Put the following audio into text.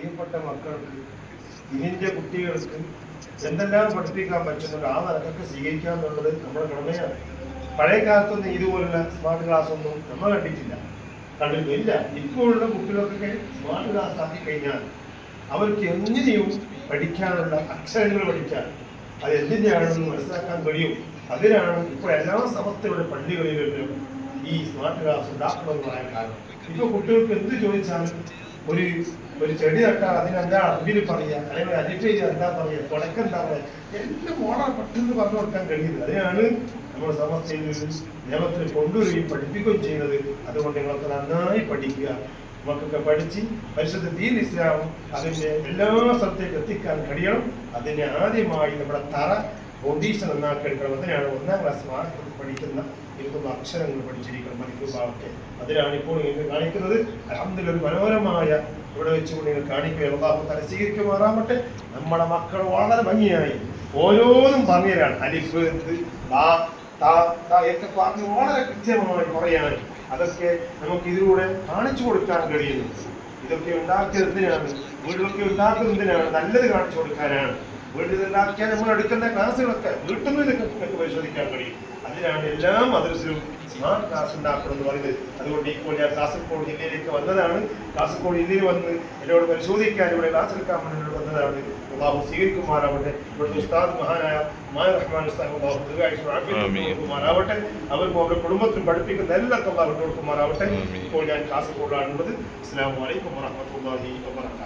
പ്രിയപ്പെട്ട മക്കൾക്ക് ഇതിന്റെ കുട്ടികൾക്ക് എന്തെല്ലാം പഠിപ്പിക്കാൻ പറ്റുന്നുണ്ട് ആ നിലക്കൊക്കെ സ്വീകരിക്കുക എന്നുള്ളത് നമ്മുടെ കടമയാണ്. പഴയ കാലത്തൊന്നും ഇതുപോലുള്ള സ്മാർട്ട് ക്ലാസ് ഒന്നും നമ്മൾ കണ്ടിട്ടില്ല. കണ്ടിട്ടില്ല ഇപ്പോഴുള്ള കുട്ടികൾക്കൊക്കെ സ്മാർട്ട് ക്ലാസ് ആക്കി കഴിഞ്ഞാൽ അവർക്ക് എങ്ങനെയും പഠിക്കാനുള്ള അക്ഷരങ്ങൾ പഠിക്കാൻ അത് എന്തിനാണെന്ന് മനസ്സിലാക്കാൻ കഴിയും. അതിനാണ് ഇപ്പോൾ എല്ലാ സമസ്തയുടെ പള്ളികളിലും ഈ സ്മാർട്ട് ക്ലാസ് ഉണ്ടാക്കണമെന്ന് പറയാൻ കാരണം. ഇപ്പൊ കുട്ടികൾക്ക് എന്ത് ചോദിച്ചാലും ഒരു ഒരു ചെടി നട്ടാൽ അതിനെന്താ അറബിയിൽ പറയുക? അല്ലെങ്കിൽ അലിഫ് ചെയ്ത് എന്താ പറയുക? തുടക്കം എന്താ പറയുക? എല്ലാം വളരെ പെട്ടെന്ന് പറഞ്ഞു കൊടുക്കാൻ കഴിയുന്നത്. അതിനാണ് നമ്മുടെ സമസ്തയിൽ നിയമത്തിൽ കൊണ്ടുവരികയും പഠിപ്പിക്കുകയും ചെയ്യുന്നത്. അതുകൊണ്ട് നിങ്ങൾക്ക് നന്നായി പഠിക്കുക. നമുക്കൊക്കെ പഠിച്ച് പരിശുദ്ധ ദീൻ ഇസ്ലാം അതിന്റെ എല്ലാ സ്ഥലത്തേക്ക് എത്തിക്കാൻ കഴിയണം. അതിനെ ആദ്യമായി നമ്മുടെ തറ ഫൗണ്ടേഷൻ നന്നാക്കി എടുക്കണം. അതിനാണ് ഒന്നാം ക്ലാസ് മാർക്ക് പഠിക്കുന്ന ഇരുപത്തൊന്ന് അക്ഷരങ്ങൾ പഠിച്ചിരിക്കണം മണിക്കൂർഭാവത്തെ അതിനാണ് ഇപ്പോൾ നിങ്ങൾക്ക് കാണിക്കുന്നത്. അഹമ്മദിൽ ഒരു മനോഹരമായ ഇവിടെ വെച്ചുകൊണ്ട് നിങ്ങൾ കാണിക്കുക അള്ളാഹു തല സ്വീകരിക്കുമാറാവട്ടെ. നമ്മുടെ മക്കൾ വളരെ ഭംഗിയായി ഓരോന്നും പറഞ്ഞുതരാണ്. അലിഫ് ഒക്കെ പറഞ്ഞ് വളരെ കൃത്യമായി പറയാൻ അതൊക്കെ നമുക്ക് ഇതിലൂടെ കാണിച്ചു കൊടുക്കാൻ കഴിയുന്നു. ഇതൊക്കെ ഉണ്ടാക്കിയത് എന്തിനാണ്? വീട്ടിലൊക്കെ ഉണ്ടാക്കുന്നത് എന്തിനാണ്? നല്ലത് കാണിച്ചു കൊടുക്കാനാണ്. വീട്ടിൽ നമ്മൾ എടുക്കുന്ന ക്ലാസ്സുകളൊക്കെ വീട്ടിൽ നിന്ന് നിങ്ങൾക്ക് പരിശോധിക്കാൻ കഴിയും. അതിനാണ് എല്ലാ മദ്രസിലും സ്മാർട്ട് ക്ലാസ് ഉണ്ടാക്കണം എന്ന് പറയുന്നത്. അതുകൊണ്ട് ഇപ്പോൾ ഞാൻ കാസർഗോഡ് ജില്ലയിലേക്ക് വന്നതാണ്. കാസർഗോഡ് ജില്ലയിൽ വന്ന് എന്നോട് പരിശോധിക്കാൻ ഇവിടെ ക്ലാസ് എടുക്കാൻ വേണ്ടി വന്നതാണ്. കുമാർ സ്വീകരിക്കുമാറാവട്ടെ. ഇവിടുത്തെ ഉസ്താദ് മഹാനായ മായ റഹ്മാൻ ഉസ്താദ് അള്ളാഹു അവർക്കും അവരുടെ കുടുംബത്തിനും പഠിപ്പിക്കുന്ന എല്ലാ അള്ളാഹു കൊടുക്കുമാറാവട്ടെ. ഇപ്പോൾ ഞാൻ കാസർഗോഡാണുള്ളത് അസ്സാം വലൈക്കും വാഹമത്തല്ലാഹി വാബർക്കാത്തു